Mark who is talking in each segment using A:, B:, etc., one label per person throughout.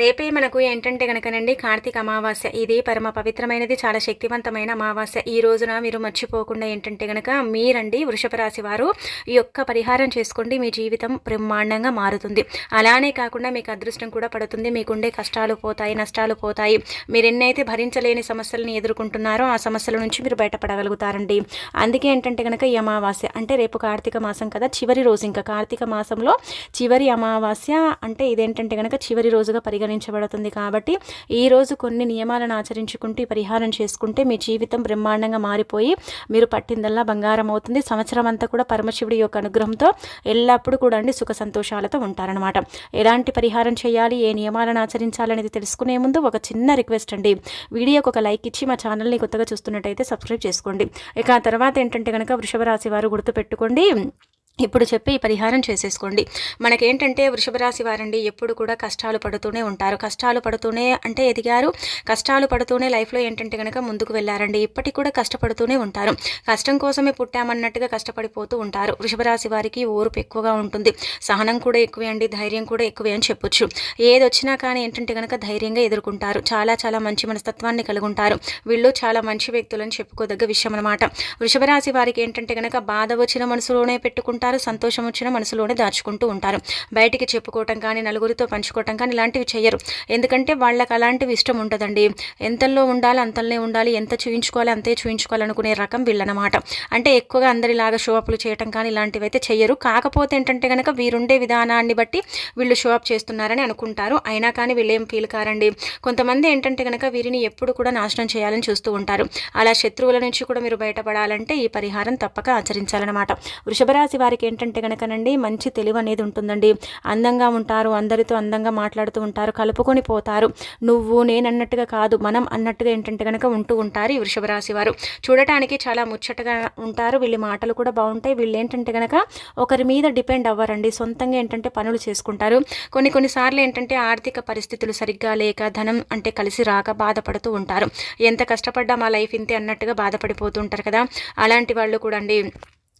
A: రేపే మనకు ఏంటంటే కనుకనండి కార్తీక అమావాస్య. ఇది పరమ పవిత్రమైనది చాలా శక్తివంతమైన అమావాస్య. ఈ రోజున మీరు మర్చిపోకుండా ఏంటంటే కనుక మీరండి వృషభ రాశి వారు ఈ యొక్క పరిహారం చేసుకోండి మీ జీవితం బ్రహ్మాండంగా మారుతుంది. అలానే కాకుండా మీకు అదృష్టం కూడా పడుతుంది మీకుండే కష్టాలు పోతాయి నష్టాలు పోతాయి. మీరు ఎన్నైతే భరించలేని సమస్యలను ఎదుర్కొంటున్నారో ఆ సమస్యల నుంచి మీరు బయటపడగలుగుతారండి. అందుకే ఏంటంటే కనుక ఈ అమావాస్య అంటే రేపు కార్తీక మాసం కదా చివరి రోజు. ఇంకా కార్తీక మాసంలో చివరి అమావాస్య అంటే ఇదేంటంటే కనుక చివరి రోజుగా పరిగణ పరిగణించబడుతుంది కాబట్టి ఈరోజు కొన్ని నియమాలను ఆచరించుకుంటూ పరిహారం చేసుకుంటే మీ జీవితం బ్రహ్మాండంగా మారిపోయి మీరు పట్టిందల్లా బంగారం అవుతుంది. సంవత్సరం అంతా కూడా పరమశివుడి యొక్క అనుగ్రహంతో ఎల్లప్పుడూ కూడా అండి సుఖ సంతోషాలతో ఉంటారనమాట ఎలాంటి పరిహారం చేయాలి ఏ నియమాలను ఆచరించాలనేది తెలుసుకునే ముందు ఒక చిన్న రిక్వెస్ట్ అండి. వీడియోకి ఒక లైక్ ఇచ్చి మా ఛానల్ని కొత్తగా చూస్తున్నట్టయితే సబ్స్క్రైబ్ చేసుకోండి. ఇక ఆ తర్వాత ఏంటంటే కనుక వృషభ రాశి వారు గుర్తుపెట్టుకోండి. ఇప్పుడు చెప్పి పరిహారం చేసేసుకోండి. మనకేంటంటే వృషభ రాశి వారండి ఎప్పుడు కూడా కష్టాలు పడుతూనే ఉంటారు. కష్టాలు పడుతూనే అంటే ఎదిగారు కష్టాలు పడుతూనే లైఫ్లో ఏంటంటే కనుక ముందుకు వెళ్ళారండి. ఇప్పటికి కూడా కష్టపడుతూనే ఉంటారు. కష్టం కోసమే పుట్టామన్నట్టుగా కష్టపడిపోతూ ఉంటారు. వృషభ రాశి వారికి ఓర్పు ఎక్కువగా ఉంటుంది. సహనం కూడా ఎక్కువే అండి. ధైర్యం కూడా ఎక్కువే అని చెప్పొచ్చు. ఏది వచ్చినా కానీ ఏంటంటే కనుక ధైర్యంగా ఎదుర్కొంటారు. చాలా చాలా మంచి మనస్తత్వాన్ని కలిగి ఉంటారు వీళ్ళు చాలా మంచి వ్యక్తులని చెప్పుకోదగ్గ విషయం అనమాట వృషభ రాశి వారికి ఏంటంటే కనుక బాధ వచ్చిన మనసులోనే పెట్టుకుంటారు. ఉంటారు సంతోషం వచ్చిన మనసులోనే దాచుకుంటూ ఉంటారు. బయటికి చెప్పుకోవటం కానీ నలుగురితో పంచుకోవటం కానీ ఇలాంటివి చేయరు ఎందుకంటే వాళ్ళకి అలాంటివి ఇష్టం ఉంటుందండి ఎంతల్లో ఉండాలి అంతలోనే ఉండాలి ఎంత చూయించుకోవాలి అంతే చూయించుకోవాలనుకునే రకం వీళ్ళనమాట. అంటే ఎక్కువగా అందరిలాగా షో అప్లు చేయటం కానీ ఇలాంటివి అయితే చెయ్యరు. కాకపోతే ఏంటంటే కనుక వీరుండే విధానాన్ని బట్టి వీళ్ళు షో అప్ చేస్తున్నారని అనుకుంటారు. అయినా కానీ వీళ్ళు ఏం ఫీల్ కారండి. కొంతమంది ఏంటంటే కనుక వీరిని ఎప్పుడు కూడా నాశనం చేయాలని చూస్తూ ఉంటారు. అలా శత్రువుల నుంచి కూడా మీరు బయటపడాలంటే ఈ పరిహారం తప్పక ఆచరించాలన్నమాట. వృషభరాశి వారి వారికి ఏంటంటే కనుకనండి మంచి తెలివి అనేది ఉంటుందండి. అందంగా ఉంటారు అందరితో అందంగా మాట్లాడుతూ ఉంటారు కలుపుకొని పోతారు. నువ్వు నేను అన్నట్టుగా కాదు మనం అన్నట్టుగా ఏంటంటే కనుక ఉంటూ ఉంటారు ఈ వృషభ రాశి వారు. చూడటానికి చాలా ముచ్చటగా ఉంటారు వీళ్ళ మాటలు కూడా బాగుంటాయి. వీళ్ళు ఏంటంటే కనుక ఒకరి మీద డిపెండ్ అవ్వరండి. సొంతంగా ఏంటంటే పనులు చేసుకుంటారు. కొన్ని కొన్నిసార్లు ఏంటంటే ఆర్థిక పరిస్థితులు సరిగ్గా లేక ధనం అంటే కలిసి రాక బాధపడుతూ ఉంటారు. ఎంత కష్టపడ్డా మా లైఫ్ ఇంతే అన్నట్టుగా బాధపడిపోతూ ఉంటారు కదా. అలాంటి వాళ్ళు కూడా అండి.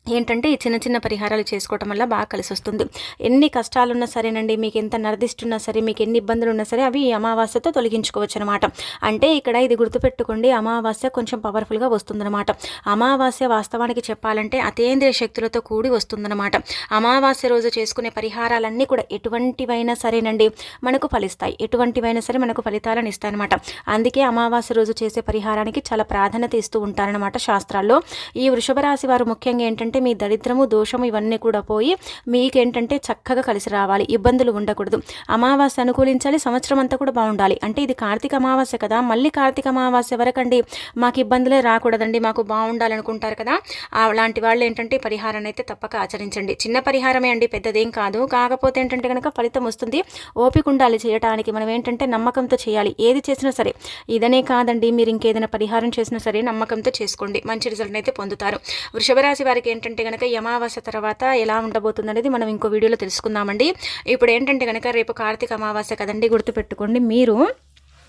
A: ఏంటంటే ఈ చిన్న చిన్న పరిహారాలు చేసుకోవటం వల్ల బాగా కలిసి వస్తుంది ఎన్ని కష్టాలున్నా సరేనండి మీకు ఎంత నరదిస్తున్నా సరే మీకు ఎన్ని ఇబ్బందులు ఉన్నా సరే అవి అమావాస్యతో తొలగించుకోవచ్చు అనమాట అంటే ఇక్కడ ఇది గుర్తుపెట్టుకోండి అమావాస్య కొంచెం పవర్ఫుల్గా వస్తుందన్నమాట అమావాస్య వాస్తవానికి చెప్పాలంటే అతేంద్రియ శక్తులతో కూడి వస్తుందన్నమాట అమావాస్య రోజు చేసుకునే పరిహారాలన్నీ కూడా ఎటువంటివైనా సరేనండి మనకు ఫలిస్తాయి. ఎటువంటివైనా సరే మనకు ఫలితాలను ఇస్తాయన్నమాట. అందుకే అమావాస్య రోజు చేసే పరిహారానికి చాలా ప్రాధాన్యత ఇస్తూ ఉంటారనమాట శాస్త్రాల్లో. ఈ వృషభ రాశి వారు ముఖ్యంగా ఏంటంటే ఏంటంటే మీ దరిద్రము దోషము ఇవన్నీ కూడా పోయి మీకేంటంటే చక్కగా కలిసి రావాలి ఇబ్బందులు ఉండకూడదు. అమావాస్య అనుకూలించాలి సంవత్సరం అంతా కూడా బాగుండాలి. అంటే ఇది కార్తీక అమావాస్య కదా మళ్ళీ కార్తీక అమావాస్య వరకండి. మాకు ఇబ్బందులే రాకూడదండి మాకు బాగుండాలనుకుంటారు కదా. అలాంటి వాళ్ళు ఏంటంటే పరిహారాన్ని అయితే తప్పక ఆచరించండి. చిన్న పరిహారమే అండి పెద్దదేం కాదు. కాకపోతే ఏంటంటే కనుక ఫలితం వస్తుంది. ఓపిక ఉండాలి చేయడానికి మనం ఏంటంటే నమ్మకంతో చేయాలి. ఏది చేసినా సరే. ఇదనే కాదండి మీరు ఇంకేదైనా పరిహారం చేసినా సరే నమ్మకంతో చేసుకోండి. మంచి రిజల్ట్ అయితే పొందుతారు. వృషభరాశి వారికి ఏంటంటే కనుక అమావాస్య తర్వాత ఎలా ఉండబోతుంది అనేది మనం ఇంకో వీడియోలో తెలుసుకుందామండి. ఇప్పుడు ఏంటంటే కనుక రేపు కార్తీక అమావాస్య కదండి గుర్తుపెట్టుకోండి. మీరు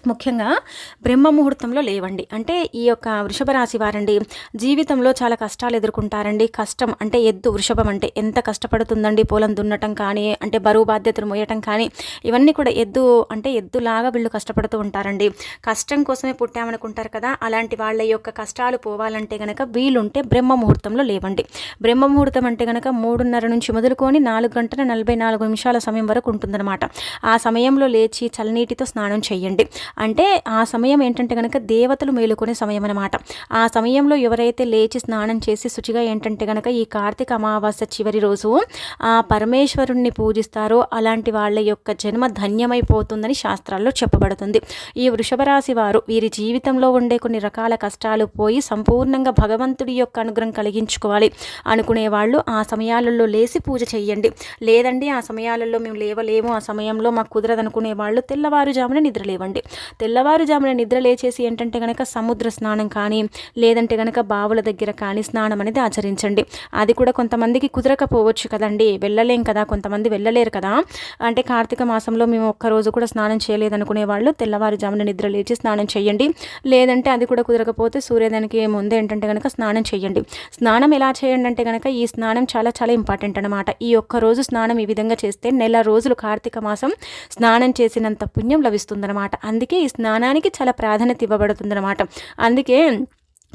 A: ముఖ్యంగా బ్రహ్మ ముహూర్తంలో లేవండి. అంటే ఈ యొక్క వృషభ రాశి వారండి జీవితంలో చాలా కష్టాలు ఎదుర్కొంటారండి. కష్టం అంటే ఎద్దు వృషభం అంటే ఎంత కష్టపడుతుందండి? పొలం దున్నటం కానీ అంటే బరువు బాధ్యతలు మోయటం కానీ ఇవన్నీ కూడా ఎద్దు అంటే ఎద్దులాగా వీళ్ళు కష్టపడుతూ ఉంటారండి. కష్టం కోసమే పుట్టామనుకుంటారు కదా అలాంటి వాళ్ళ యొక్క కష్టాలు పోవాలంటే గనక వీలుంటే బ్రహ్మ ముహూర్తంలో లేవండి. బ్రహ్మ ముహూర్తం అంటే గనక మూడున్నర నుంచి మొదలుకొని నాలుగు గంటల నలభై నాలుగు నిమిషాల సమయం వరకు ఉంటుందన్నమాట. ఆ సమయంలో లేచి చల్లనీటితో స్నానం చేయండి. అంటే ఆ సమయం ఏంటంటే కనుక దేవతలు మేలుకునే సమయం అనమాట ఆ సమయంలో ఎవరైతే లేచి స్నానం చేసి శుచిగా ఏంటంటే కనుక ఈ కార్తీక అమావాస్య చివరి రోజు ఆ పరమేశ్వరుణ్ణి పూజిస్తారో అలాంటి వాళ్ళ యొక్క జన్మ ధన్యమైపోతుందని శాస్త్రాల్లో చెప్పబడుతుంది. ఈ వృషభరాశి వారు వీరి జీవితంలో ఉండే కొన్ని రకాల కష్టాలు పోయి సంపూర్ణంగా భగవంతుడి యొక్క అనుగ్రహం కలిగించుకోవాలి. అనుకునే వాళ్ళు ఆ సమయాలలో లేచి పూజ చేయండి లేదండి ఆ సమయాలలో మేము లేవలేము ఆ సమయంలో మాకు కుదరదనుకునే వాళ్ళు తెల్లవారుజామున నిద్రలేవండి. తెల్లవారుజామున నిద్ర లేచేసి ఏంటంటే కనుక సముద్ర స్నానం కానీ లేదంటే కనుక బావుల దగ్గర కానీ స్నానం అనేది ఆచరించండి. అది కూడా కొంతమందికి కుదరకపోవచ్చు కదండి. వెళ్ళలేం కదా కొంతమంది వెళ్ళలేరు కదా. అంటే కార్తీక మాసంలో మేము ఒక్కరోజు కూడా స్నానం చేయలేదనుకునే వాళ్ళు తెల్లవారుజామున నిద్ర లేచి స్నానం చేయండి. లేదంటే అది కూడా కుదరకపోతే సూర్యోదయానికి ముందే ఏంటంటే కనుక స్నానం చేయండి. స్నానం ఎలా చేయండి అంటే కనుక ఈ స్నానం చాలా చాలా ఇంపార్టెంట్ అనమాట ఈ ఒక్క రోజు స్నానం ఈ విధంగా చేస్తే నెల రోజులు కార్తీక మాసం స్నానం చేసినంత పుణ్యం లభిస్తుందనమాట అందుకే ఈ స్నానానికి చాలా ప్రాధాన్యత ఇవ్వబడుతుందన్నమాట. అందుకే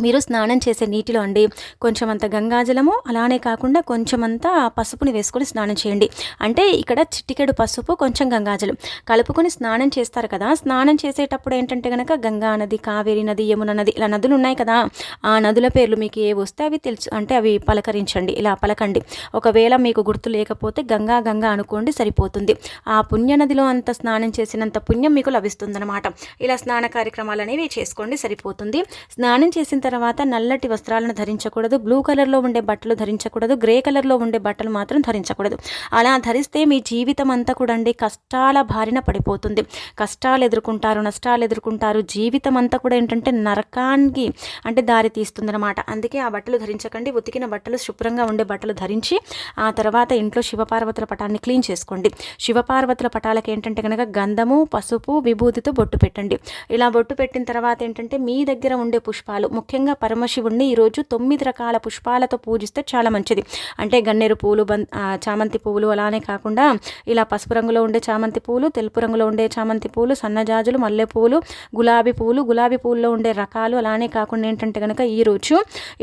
A: మీరు స్నానం చేసే నీటిలో అండి కొంచెం అంత గంగాజలము అలానే కాకుండా కొంచెం అంతా పసుపుని వేసుకొని స్నానం చేయండి. అంటే ఇక్కడ చిట్టికెడు పసుపు కొంచెం గంగాజలం. కలుపుకొని స్నానం చేస్తారు కదా స్నానం చేసేటప్పుడు ఏంటంటే కనుక గంగా నది కావేరి నది యమున నది ఇలా నదులు ఉన్నాయి కదా ఆ నదుల పేర్లు మీకు ఏ వస్తే అవి తెలుసు అంటే అవి పలకరించండి ఇలా పలకండి. ఒకవేళ మీకు గుర్తు లేకపోతే గంగా గంగా అనుకోండి సరిపోతుంది. ఆ పుణ్య నదిలో అంత స్నానం చేసినంత పుణ్యం మీకు లభిస్తుందన్నమాట. ఇలా స్నాన కార్యక్రమాలు అనేవి చేసుకోండి సరిపోతుంది. స్నానం చేసిన తర్వాత నల్లటి వస్త్రాలను ధరించకూడదు బ్లూ కలర్లో ఉండే బట్టలు ధరించకూడదు గ్రే కలర్లో ఉండే బట్టలు మాత్రం ధరించకూడదు. అలా ధరిస్తే మీ జీవితం అంతా కూడా అండి కష్టాల బారిన పడిపోతుంది. కష్టాలు ఎదుర్కొంటారు నష్టాలు ఎదుర్కొంటారు. జీవితం అంతా కూడా ఏంటంటే నరకానికి అంటే దారి తీస్తుందన్నమాట. అందుకే ఆ బట్టలు ధరించకండి ఉతికిన బట్టలు శుభ్రంగా ఉండే బట్టలు ధరించి ఆ తర్వాత ఇంట్లో శివపార్వతుల పటాన్ని క్లీన్ చేసుకోండి. శివపార్వతుల పటాలకు ఏంటంటే కనుక గంధము పసుపు విభూతితో బొట్టు పెట్టండి. ఇలా బొట్టు పెట్టిన తర్వాత ఏంటంటే మీ దగ్గర ఉండే పుష్పాలు ముఖ్యంగా ముఖ్యంగా పరమశివుణ్ణి ఈరోజు తొమ్మిది రకాల పుష్పాలతో పూజిస్తే చాలా మంచిది. అంటే గన్నేరు పూలు బం చామంతి పువ్వులు అలానే కాకుండా ఇలా పసుపు రంగులో ఉండే చామంతి పూలు తెలుపు రంగులో ఉండే చామంతి పూలు సన్నజాజులు మల్లె పూలు గులాబీ పూలు గులాబీ పూల్లో ఉండే రకాలు అలానే కాకుండా ఏంటంటే కనుక ఈరోజు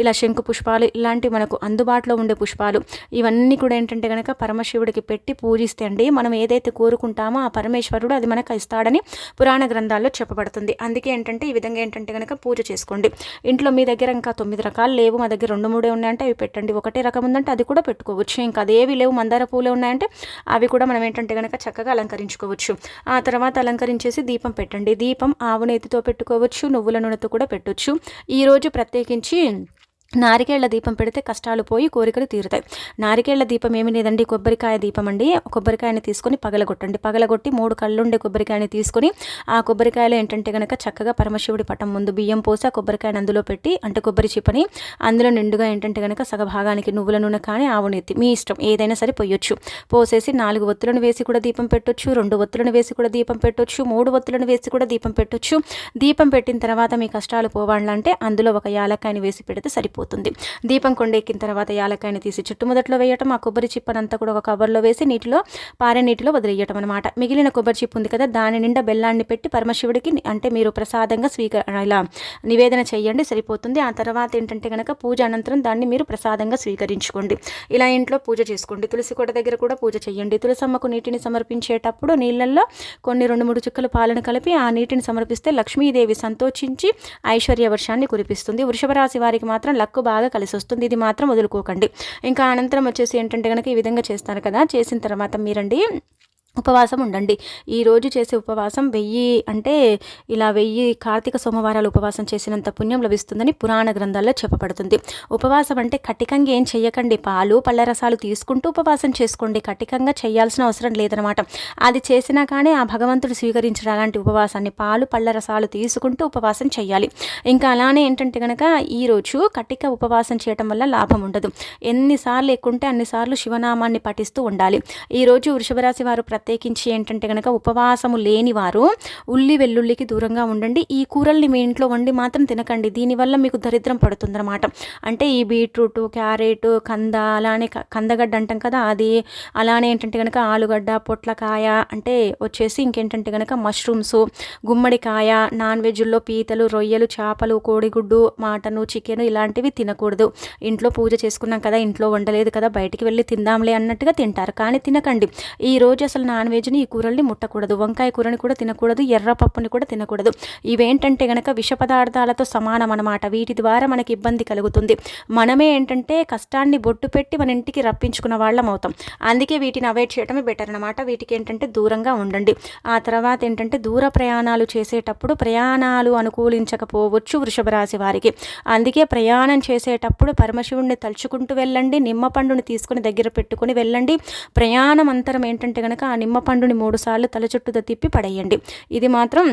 A: ఇలా శంకు పుష్పాలు ఇలాంటి మనకు అందుబాటులో ఉండే పుష్పాలు ఇవన్నీ కూడా ఏంటంటే కనుక పరమశివుడికి పెట్టి పూజిస్తే అండి మనం ఏదైతే కోరుకుంటామో ఆ పరమేశ్వరుడు అది మనకు ఇస్తాడని పురాణ గ్రంథాల్లో చెప్పబడుతుంది. అందుకే ఏంటంటే ఈ విధంగా ఏంటంటే కనుక పూజ చేసుకోండి. ఇంట్లో మీ దగ్గర ఇంకా తొమ్మిది రకాలు లేవు మా దగ్గర రెండు మూడే ఉన్నాయంటే అవి పెట్టండి. ఒకటే రకం ఉందంటే అది కూడా పెట్టుకోవచ్చు. ఇంకా అదేవి లేవు మందార పూలే ఉన్నాయంటే అవి కూడా మనం ఏంటంటే కనుక చక్కగా అలంకరించుకోవచ్చు. ఆ తర్వాత అలంకరించేసి దీపం పెట్టండి. దీపం ఆవు నేతితో పెట్టుకోవచ్చు నువ్వుల నూనెతో కూడా పెట్టవచ్చు ఈరోజు ప్రత్యేకించి నారికేళ్ళ దీపం పెడితే కష్టాలు పోయి కోరికలు తీరుతాయి. నారికేళ్ళ దీపం ఏమి లేదండి. కొబ్బరికాయ దీపం అండి కొబ్బరికాయని తీసుకొని పగలగొట్టండి. పగలగొట్టి మూడు కళ్ళుండే కొబ్బరికాయని తీసుకొని ఆ కొబ్బరికాయలో ఏంటంటే కనుక చక్కగా పరమశివుడి పటం ముందు బియ్యం పోసి ఆ కొబ్బరికాయని అందులో పెట్టి అంటే కొబ్బరి చిప్పని అందులో నిండుగా ఏంటంటే కనుక సగభాగానికి నువ్వుల నూనె కానీ ఆవు నెత్తి మీ ఇష్టం. ఏదైనా సరే పొయ్యొచ్చు పోసేసి నాలుగు ఒత్తులను వేసి కూడా దీపం పెట్టొచ్చు. రెండు ఒత్తులను వేసి కూడా దీపం పెట్టొచ్చు. మూడు ఒత్తులను వేసి కూడా దీపం పెట్టొచ్చు. దీపం పెట్టిన తర్వాత మీ కష్టాలు పోవాలంటే అందులో ఒక యాలక్కాయని వేసి పెడితే సరిపోతుంది. అయిపోతుంది దీపం కొండెక్కిన తర్వాత యాలకాయని తీసి చుట్టుముదట్లో వేయటం ఆ కొబ్బరి చిప్పనంతా కూడా ఒక కవర్లో వేసి నీటిలో పారే నీటిలో వదిలేయటం అనమాట మిగిలిన కొబ్బరి చిప్పు ఉంది కదా దాని నిండా బెల్లాన్ని పెట్టి పరమశివుడికి అంటే మీరు ప్రసాదంగా స్వీకర ఇలా నివేదన చేయండి సరిపోతుంది. ఆ తర్వాత ఏంటంటే కనుక పూజ అనంతరం దాన్ని మీరు ప్రసాదంగా స్వీకరించుకోండి. ఇలా ఇంట్లో పూజ చేసుకోండి. తులసి కోట దగ్గర కూడా పూజ చేయండి. తులసమ్మకు నీటిని సమర్పించేటప్పుడు నీళ్ళల్లో కొన్ని రెండు మూడు చుక్కలు పాలను కలిపి ఆ నీటిని సమర్పిస్తే లక్ష్మీదేవి సంతోషించి ఐశ్వర్య వర్షాన్ని కురిపిస్తుంది. వృషభ రాశి వారికి మాత్రం లక్కు బాగా కలిసి వస్తుంది ఇది మాత్రం వదులుకోకండి. ఇంకా అనంతరం వచ్చేసి ఏంటంటే కనుక ఈ విధంగా చేస్తారు కదా. చేసిన తర్వాత మీరండి ఉపవాసం ఉండండి. ఈరోజు చేసే ఉపవాసం వెయ్యి అంటే ఇలా వెయ్యి కార్తీక సోమవారాలు ఉపవాసం చేసినంత పుణ్యం లభిస్తుందని పురాణ గ్రంథాల్లో చెప్పబడుతుంది. ఉపవాసం అంటే కటికంగా ఏం చెయ్యకండి. పాలు పళ్ళ రసాలు తీసుకుంటూ ఉపవాసం చేసుకోండి. కటికంగా చేయాల్సిన అవసరం లేదనమాట. అది చేసినా కానీ ఆ భగవంతుడు స్వీకరించిన అలాంటి ఉపవాసాన్ని పాలు పళ్ళ రసాలు తీసుకుంటూ ఉపవాసం చేయాలి ఇంకా అలానే ఏంటంటే కనుక ఈరోజు కటిక ఉపవాసం చేయటం వల్ల లాభం ఉండదు. ఎన్నిసార్లు ఎక్కుంటే అన్నిసార్లు శివనామాన్ని పఠిస్తూ ఉండాలి. ఈరోజు వృషభరాశి వారు ప్రతి ప్రత్యేకించి ఏంటంటే కనుక ఉపవాసము లేని వారు ఉల్లి వెల్లుల్లికి దూరంగా ఉండండి. ఈ కూరల్ని మీ ఇంట్లో వండి మాత్రం తినకండి. దీనివల్ల మీకు దరిద్రం పడుతుందన్నమాట. అంటే ఈ బీట్రూట్ క్యారెట్ కంద అలానే కందగడ్డ అంటాం కదా అది అలానే ఏంటంటే కనుక ఆలుగడ్డ పొట్లకాయ అంటే వచ్చేసి ఇంకేంటంటే కనుక మష్రూమ్స్ గుమ్మడికాయ నాన్ వెజ్లో పీతలు రొయ్యలు చేపలు కోడిగుడ్డు మటను చికెన్ ఇలాంటివి తినకూడదు. ఇంట్లో పూజ చేసుకున్నాం కదా ఇంట్లో వండలేదు కదా బయటికి వెళ్ళి తిందాంలే అన్నట్టుగా తింటారు. కానీ తినకండి. ఈ రోజు అసలు నాన్ వెజ్ని ఈ కూరల్ని ముట్టకూడదు. వంకాయ కూరని కూడా తినకూడదు. ఎర్ర పప్పుని కూడా తినకూడదు. ఇవేంటంటే గనక విష పదార్థాలతో సమానం అనమాట వీటి ద్వారా మనకి ఇబ్బంది కలుగుతుంది. మనమే ఏంటంటే కష్టాన్ని బొట్టు పెట్టి మన ఇంటికి రప్పించుకున్న వాళ్ళం అవుతాం. అందుకే వీటిని అవాయిడ్ చేయడమే బెటర్ అనమాట వీటికి ఏంటంటే దూరంగా ఉండండి. ఆ తర్వాత ఏంటంటే దూర ప్రయాణాలు చేసేటప్పుడు ప్రయాణాలు అనుకూలించకపోవచ్చు వృషభ రాశి వారికి. అందుకే ప్రయాణం చేసేటప్పుడు పరమశివుణ్ణి తలుచుకుంటూ వెళ్ళండి. నిమ్మ పండుని తీసుకుని దగ్గర పెట్టుకుని వెళ్ళండి. ప్రయాణం అంతరం ఏంటంటే కనుక ఆ నిమ్మ పండుని మూడుసార్లు తల చుట్టూ తిప్పి పడేయండి. ఇది మాత్రం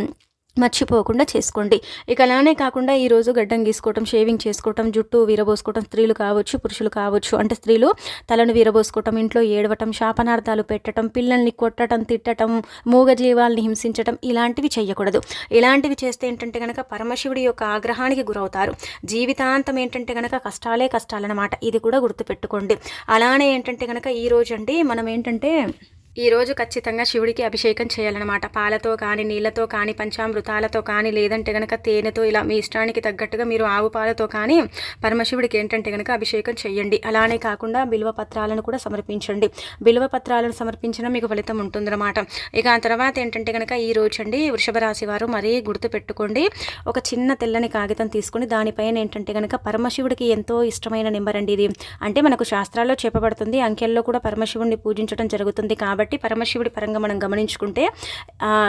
A: మర్చిపోకుండా చేసుకోండి. ఇక అలానే కాకుండా ఈరోజు గడ్డం గీసుకోవటం షేవింగ్ చేసుకోవటం జుట్టు వీరబోసుకోవటం స్త్రీలు కావచ్చు పురుషులు కావచ్చు. అంటే స్త్రీలు తలను వీరబోసుకోవటం ఇంట్లో ఏడవటం శాపనార్థాలు పెట్టడం పిల్లల్ని కొట్టడం తిట్టడం మూగజీవాల్ని హింసించటం ఇలాంటివి చేయకూడదు ఇలాంటివి చేస్తే ఏంటంటే కనుక పరమశివుడి యొక్క ఆగ్రహానికి గురవుతారు. జీవితాంతం ఏంటంటే కనుక కష్టాలే కష్టాలన్నమాట. ఇది కూడా గుర్తుపెట్టుకోండి. అలానే ఏంటంటే కనుక ఈ రోజు అండి మనం ఏంటంటే ఈరోజు ఖచ్చితంగా శివుడికి అభిషేకం చేయాలన్నమాట. పాలతో కానీ నీళ్ళతో కానీ పంచామృతాలతో కానీ లేదంటే కనుక తేనెతో ఇలా మీ ఇష్టానికి తగ్గట్టుగా మీరు ఆవు పాలతో కానీ పరమశివుడికి ఏంటంటే కనుక అభిషేకం చేయండి. అలానే కాకుండా బిల్వ పత్రాలను కూడా సమర్పించండి. బిల్వ పత్రాలను సమర్పించిన మీకు ఫలితం ఉంటుందన్నమాట. ఇక ఆ తర్వాత ఏంటంటే కనుక ఈ రోజు అండి వృషభ రాశి వారు మరీ గుర్తు పెట్టుకోండి. ఒక చిన్న తెల్లని కాగితం తీసుకుని దానిపైన ఏంటంటే కనుక పరమశివుడికి ఎంతో ఇష్టమైన నెంబర్ అండి ఇది. అంటే మనకు శాస్త్రాల్లో చెప్పబడుతుంది అంకెల్లో కూడా పరమశివుడిని పూజించడం జరుగుతుంది కాబట్టి కాబట్టి పరమశివుడి పరంగా మనం గమనించుకుంటే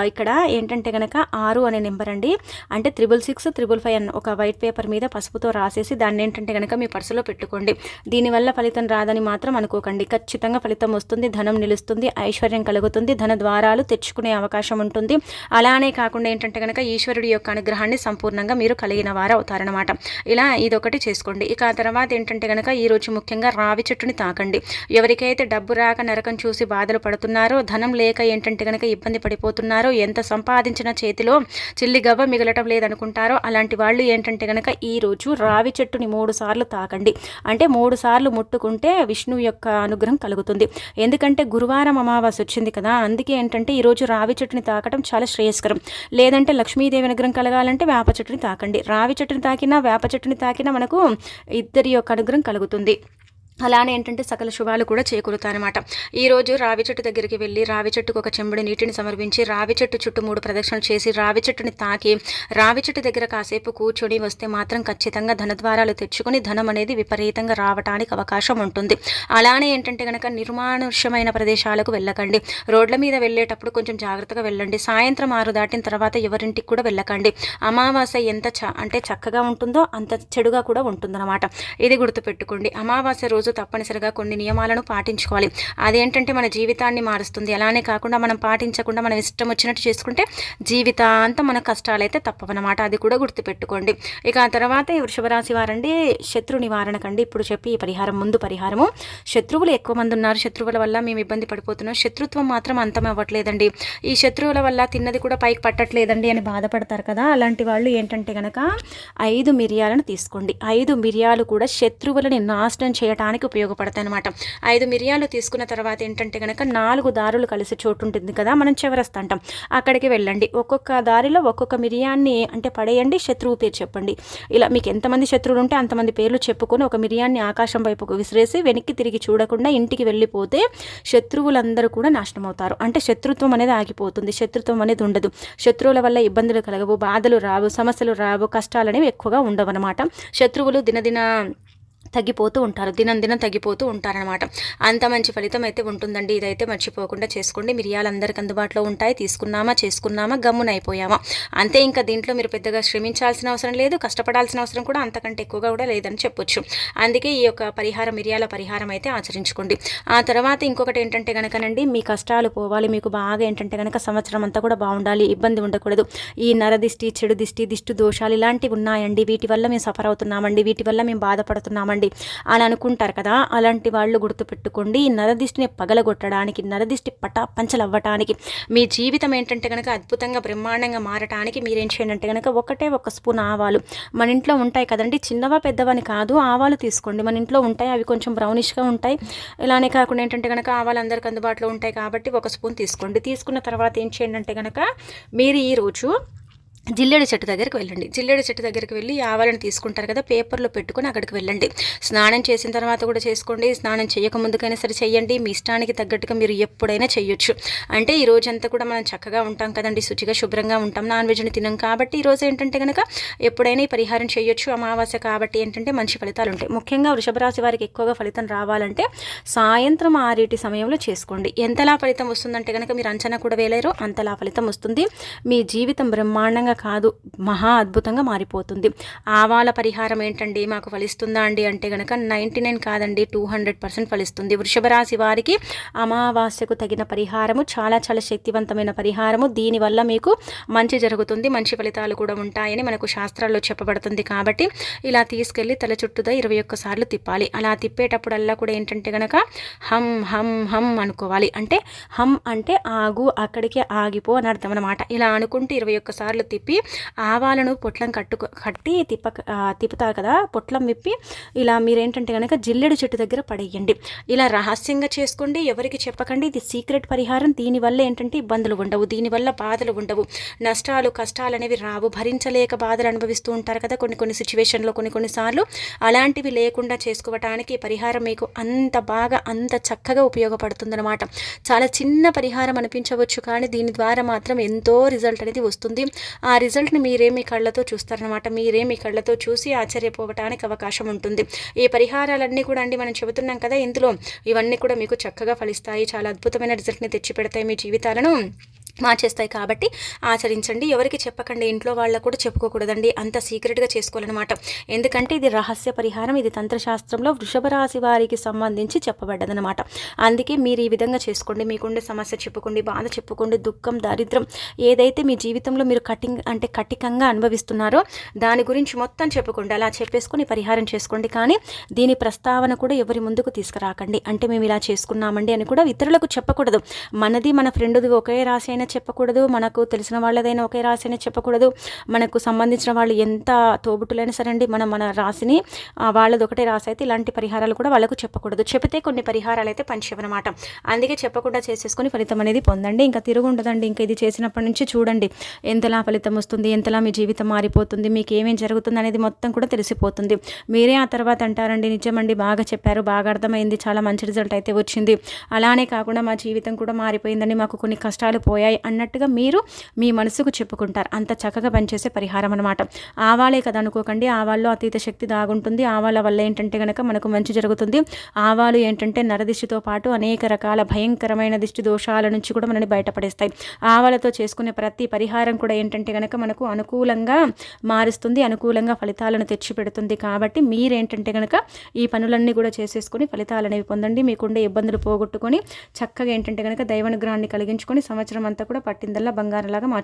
A: ఇక్కడ ఏంటంటే కనుక ఆరు అనే నెంబర్ అండి. అంటే త్రిబుల్ సిక్స్ త్రిబుల్ ఫైవ్ అన్న ఒక వైట్ పేపర్ మీద పసుపుతో రాసేసి దాన్ని ఏంటంటే కనుక మీ పర్సులో పెట్టుకోండి. దీనివల్ల ఫలితం రాదని మాత్రం అనుకోకండి. ఖచ్చితంగా ఫలితం వస్తుంది ధనం నిలుస్తుంది ఐశ్వర్యం కలుగుతుంది ధన ద్వారాలు తెచ్చుకునే అవకాశం ఉంటుంది. అలానే కాకుండా ఏంటంటే కనుక ఈశ్వరుడి యొక్క అనుగ్రహాన్ని సంపూర్ణంగా మీరు కలిగిన వారు అవుతారనమాట ఇలా ఇదొకటి చేసుకోండి. ఇక ఆ తర్వాత ఏంటంటే కనుక ఈరోజు ముఖ్యంగా రావి చెట్టుని తాకండి. ఎవరికైతే డబ్బు రాక నరకం చూసి బాధలు పడుతుంది పడిపోతున్నారో ధనం లేక ఏంటంటే కనుక ఇబ్బంది పడిపోతున్నారో ఎంత సంపాదించిన చేతిలో చిల్లి గవ్వ మిగలటం లేదనుకుంటారో అలాంటి వాళ్ళు ఏంటంటే కనుక ఈరోజు రావి చెట్టుని మూడు సార్లు తాకండి. అంటే మూడు సార్లు ముట్టుకుంటే విష్ణువు యొక్క అనుగ్రహం కలుగుతుంది. ఎందుకంటే గురువారం అమావాస్య వచ్చింది కదా అందుకే ఏంటంటే ఈరోజు రావి చెట్టుని తాకడం చాలా శ్రేయస్కరం. లేదంటే లక్ష్మీదేవి అనుగ్రహం కలగాలంటే వేప చెట్టుని తాకండి. రావి చెట్టుని తాకినా వేప చెట్టుని తాకినా మనకు ఇద్దరి యొక్క అనుగ్రహం కలుగుతుంది. అలానే ఏంటంటే సకల శుభాలు కూడా చేకూరుతాయన్నమాట ఈరోజు రావి చెట్టు దగ్గరికి వెళ్ళి రావి చెట్టుకు ఒక చెంబుడు నీటిని సమర్పించి రావి చెట్టు చుట్టూ మూడు ప్రదక్షిణలు చేసి రావి చెట్టుని తాకి రావి చెట్టు దగ్గర కాసేపు కూర్చొని వస్తే మాత్రం ఖచ్చితంగా ధనద్వారాలు తెచ్చుకుని ధనం అనేది విపరీతంగా రావడానికి అవకాశం ఉంటుంది. అలానే ఏంటంటే కనుక నిర్మానుష్యమైన ప్రదేశాలకు వెళ్ళకండి. రోడ్ల మీద వెళ్ళేటప్పుడు కొంచెం జాగ్రత్తగా వెళ్ళండి. సాయంత్రం ఆరు దాటిన తర్వాత ఎవరింటికి కూడా వెళ్ళకండి. అమావాస్య ఎంత చ అంటే చక్కగా ఉంటుందో అంత చెడుగా కూడా ఉంటుందన్నమాట. ఇది గుర్తుపెట్టుకోండి. అమావాస్య రోజు తప్పనిసరిగా కొన్ని నియమాలను పాటించుకోవాలి. అదేంటంటే మన జీవితాన్ని మారుస్తుంది. అలానే కాకుండా మనం పాటించకుండా మనం ఇష్టం వచ్చినట్టు చేసుకుంటే జీవితాంతం మన కష్టాలైతే తప్పవన్నమాట. అది కూడా గుర్తుపెట్టుకోండి. ఇక ఆ తర్వాత వృషభరాశి వారండి శత్రు నివారణకండి. ఇప్పుడు చెప్పి ఈ పరిహారం ముందు పరిహారము. శత్రువులు ఎక్కువ మంది ఉన్నారు. శత్రువుల వల్ల మేము ఇబ్బంది పడిపోతున్నాం. శత్రుత్వం మాత్రం అంతం అవ్వట్లేదండి. ఈ శత్రువుల వల్ల తిన్నది కూడా పైకి పట్టట్లేదండి అని బాధపడతారు కదా. అలాంటి వాళ్ళు ఏంటంటే కనుక ఐదు మిరియాలను తీసుకోండి. ఐదు మిరియాలు కూడా శత్రువులని నాశనం చేయటానికి మనకి ఉపయోగపడతాయి అనమాట ఐదు మిరియాలు తీసుకున్న తర్వాత ఏంటంటే కనుక నాలుగు దారులు కలిసి చోటు ఉంటుంది కదా మనం చివరస్తా అంటాం. అక్కడికి వెళ్ళండి. ఒక్కొక్క దారిలో ఒక్కొక్క మిరియాన్ని అంటే పడేయండి శత్రువు పేరు చెప్పండి. ఇలా మీకు ఎంతమంది శత్రువులు ఉంటే అంతమంది పేర్లు చెప్పుకొని ఒక మిరియాన్ని ఆకాశం వైపుకు విసిరేసి వెనక్కి తిరిగి చూడకుండా ఇంటికి వెళ్ళిపోతే శత్రువులందరూ కూడా నాశనం అవుతారు అంటే శత్రుత్వం అనేది ఆగిపోతుంది. శత్రుత్వం అనేది ఉండదు. శత్రువుల వల్ల ఇబ్బందులు కలగవు బాధలు రావు సమస్యలు రావు కష్టాలు అనేవి ఎక్కువగా ఉండవు అనమాట శత్రువులు దినదిన తగ్గిపోతూ ఉంటారు దినం దినం తగ్గిపోతూ ఉంటారనమాట అంత మంచి ఫలితం అయితే ఉంటుందండి. ఇదైతే మర్చిపోకుండా చేసుకోండి. మిరియాలు అందరికి అందుబాటులో ఉంటాయి. తీసుకున్నామా చేసుకున్నామా గమ్మునైపోయామా అంతే ఇంకా దీంట్లో మీరు పెద్దగా శ్రమించాల్సిన అవసరం లేదు. కష్టపడాల్సిన అవసరం కూడా అంతకంటే ఎక్కువగా కూడా లేదని చెప్పొచ్చు. అందుకే ఈ యొక్క పరిహారం మిరియాల పరిహారం అయితే ఆచరించుకోండి. ఆ తర్వాత ఇంకొకటి ఏంటంటే కనుకనండి మీ కష్టాలు పోవాలి. మీకు బాగా ఏంటంటే కనుక సంవత్సరం అంతా కూడా బాగుండాలి. ఇబ్బంది ఉండకూడదు. ఈ నరదిష్టి చెడు దిష్టి దిష్టి దోషాలు ఇలాంటివి ఉన్నాయండి. వీటి వల్ల మేము సఫర్ అవుతున్నామండి. వీటి వల్ల మేము బాధపడుతున్నామండి. చేయండి అని అనుకుంటారు కదా అలాంటి వాళ్ళు గుర్తుపెట్టుకోండి. ఈ నరదిష్టిని పగలగొట్టడానికి నరదిష్టి పటా పంచలవ్వటానికి మీ జీవితం ఏంటంటే కనుక అద్భుతంగా బ్రహ్మాండంగా మారటానికి మీరేం చేయండి అంటే కనుక ఒకటే ఒక స్పూన్ ఆవాలు మన ఇంట్లో ఉంటాయి కదండి. చిన్నవా పెద్దవని కాదు ఆవాలు తీసుకోండి. మన ఇంట్లో ఉంటాయి అవి కొంచెం బ్రౌనిష్గా ఉంటాయి. ఇలానే కాకుండా ఏంటంటే కనుక ఆవాలు అందరికి అందుబాటులో ఉంటాయి కాబట్టి ఒక స్పూన్ తీసుకోండి. తీసుకున్న తర్వాత ఏం చేయండి అంటే కనుక మీరు ఈరోజు జిల్లేడు చెట్టు దగ్గరికి వెళ్ళండి. జిల్లేడు చెట్టు దగ్గరికి వెళ్ళి ఆవాలను తీసుకుంటారు కదా పేపర్లో పెట్టుకుని అక్కడికి వెళ్ళండి. స్నానం చేసిన తర్వాత కూడా చేసుకోండి. స్నానం చేయక ముందుకైనా సరే చేయండి. మీ ఇష్టానికి తగ్గట్టుగా మీరు ఎప్పుడైనా చేయొచ్చు. అంటే ఈ రోజంతా కూడా మనం చక్కగా ఉంటాం కదండి శుచిగా శుభ్రంగా ఉంటాం. నాన్ వెజ్ని తినం కాబట్టి ఈరోజు ఏంటంటే కనుక ఎప్పుడైనా ఈ పరిహారం చేయొచ్చు. అమావాస్య కాబట్టి ఏంటంటే మంచి ఫలితాలు ఉంటాయి. ముఖ్యంగా వృషభ రాశి వారికి ఎక్కువగా ఫలితం రావాలంటే సాయంత్రం ఆరేటి సమయంలో చేసుకోండి. ఎంతలా ఫలితం వస్తుందంటే కనుక మీరు అంచనా కూడా వేయలేరు. అంతలా ఫలితం వస్తుంది. మీ జీవితం బ్రహ్మాండంగా సామాన్యంగా కాదు. మహా అద్భుతంగా మారిపోతుంది. ఆవాల పరిహారం ఏంటండి? మాకు ఫలిస్తుందా అండి? అంటే కనుక నైంటీ నైన్ కాదండి టూ హండ్రెడ్ పర్సెంట్ ఫలిస్తుంది. వృషభ రాశి వారికి అమావాస్యకు తగిన పరిహారము చాలా చాలా శక్తివంతమైన పరిహారము. దీనివల్ల మీకు మంచి జరుగుతుంది మంచి ఫలితాలు కూడా ఉంటాయని మనకు శాస్త్రాల్లో చెప్పబడుతుంది కాబట్టి ఇలా తీసుకెళ్ళి తల చుట్టూదా ఇరవై ఒక్కసార్లు తిప్పాలి. అలా తిప్పేటప్పుడల్లా కూడా ఏంటంటే కనుక హమ్ హమ్ హమ్ అనుకోవాలి. అంటే హమ్ అంటే ఆగు అక్కడికే ఆగిపో అని అర్థం అనమాట ఇలా అనుకుంటూ ఇరవై ఒక్కసార్లు తిప్పి ఆవాలను పొట్లం కట్టుకు కట్టి తిప్ప తిప్పుతారు కదా పొట్లం విప్పి ఇలా మీరేంటంటే కనుక జిల్లెడు చెట్టు దగ్గర పడేయండి. ఇలా రహస్యంగా చేసుకోండి ఎవరికి చెప్పకండి ఇది సీక్రెట్ పరిహారం. దీనివల్ల ఏంటంటే ఇబ్బందులు ఉండవు దీనివల్ల బాధలు ఉండవు. నష్టాలు కష్టాలు అనేవి రావు. భరించలేక బాధలు అనుభవిస్తూ ఉంటారు కదా కొన్ని కొన్ని సిచ్యువేషన్లో కొన్ని కొన్నిసార్లు అలాంటివి లేకుండా చేసుకోవటానికి పరిహారం మీకు అంత బాగా అంత చక్కగా ఉపయోగపడుతుందన్నమాట. చాలా చిన్న పరిహారం అనిపించవచ్చు కానీ దీని ద్వారా మాత్రం ఎంతో రిజల్ట్ అనేది వస్తుంది. ఆ ఆ రిజల్ట్ని మీరే మీ కళ్ళతో చూస్తారనమాట మీరే మీ కళ్ళతో చూసి ఆశ్చర్యపోవటానికి అవకాశం ఉంటుంది. ఈ పరిహారాలన్నీ కూడా అండి మనం చెబుతున్నాం కదా ఇందులో ఇవన్నీ కూడా మీకు చక్కగా ఫలిస్తాయి. చాలా అద్భుతమైన రిజల్ట్ని తెచ్చిపెడతాయి మీ జీవితాలను. మార్చేస్తాయి కాబట్టి ఆచరించండి. ఎవరికి చెప్పకండి ఇంట్లో వాళ్ళకు కూడా చెప్పుకోకూడదండి. అంత సీక్రెట్గా చేసుకోవాలన్నమాట. ఎందుకంటే ఇది రహస్య పరిహారం ఇది తంత్రశాస్త్రంలో వృషభ రాశి వారికి సంబంధించి చెప్పబడ్డదనమాట అందుకే మీరు ఈ విధంగా చేసుకోండి. మీకుండే సమస్య చెప్పుకోండి బాధ చెప్పుకోండి దుఃఖం దారిద్రం ఏదైతే మీ జీవితంలో మీరు కటింగ్ అంటే కటికంగా అనుభవిస్తున్నారో దాని గురించి మొత్తం చెప్పుకోండి. అలా చెప్పేసుకొని పరిహారం చేసుకోండి. కానీ దీని ప్రస్తావన కూడా ఎవరి ముందుకు తీసుకురాకండి. అంటే మేము ఇలా చేసుకున్నామండి అని కూడా ఇతరులకు చెప్పకూడదు. మనది మన ఫ్రెండ్ది ఒకే రాశి అయినా చెప్పకూడదు మనకు తెలిసిన వాళ్ళదైనా ఒకే రాశి అయినా చెప్పకూడదు. మనకు సంబంధించిన వాళ్ళు ఎంత తోబుట్టులైనా సరే అండి మనం మన రాశిని వాళ్ళది ఒకటే రాసి అయితే ఇలాంటి పరిహారాలు కూడా వాళ్ళకు చెప్పకూడదు. చెబితే కొన్ని పరిహారాలు అయితే పంచేవన్నమాట. అందుకే చెప్పకుండా చేసేసుకొని ఫలితం అనేది పొందండి. ఇంకా తిరుగు ఉండదండి. ఇంకా ఇది చేసినప్పటి నుంచి చూడండి. ఎంతలా ఫలితం వస్తుంది ఎంతలా మీ జీవితం మారిపోతుంది మీకు ఏమేం జరుగుతుంది అనేది మొత్తం కూడా తెలిసిపోతుంది. మీరే ఆ తర్వాత అంటారండి నిజమండి బాగా చెప్పారు బాగా అర్థమైంది చాలా మంచి రిజల్ట్ అయితే వచ్చింది. అలానే కాకుండా మా జీవితం కూడా మారిపోయిందని మాకు కొన్ని కష్టాలు పోయాయి. ఉంటాయి అన్నట్టుగా మీరు మీ మనసుకు చెప్పుకుంటారు. అంత చక్కగా పనిచేసే పరిహారం అనమాట ఆవాలే కదా అనుకోకండి. ఆవాల్లో అతీత శక్తి దాగుంటుంది. ఆవాల వల్ల ఏంటంటే కనుక మనకు మంచి జరుగుతుంది. ఆవాలు ఏంటంటే నరదిష్టితో పాటు అనేక రకాల భయంకరమైన దిష్టి దోషాల నుంచి కూడా మనని బయటపడేస్తాయి. ఆవాలతో చేసుకునే ప్రతి పరిహారం కూడా ఏంటంటే కనుక మనకు అనుకూలంగా మారుస్తుంది. అనుకూలంగా ఫలితాలను తెచ్చిపెడుతుంది. కాబట్టి మీరేంటంటే కనుక ఈ పనులన్నీ కూడా చేసేసుకొని ఫలితాలు అనేవి పొందండి. మీకుండే ఇబ్బందులు పోగొట్టుకొని చక్కగా ఏంటంటే కనుక దైవానుగ్రహాన్ని కలిగించుకొని సంవత్సరం అంతా అంతా కూడా పట్టిందల్లా బంగారంలాగా మార్చు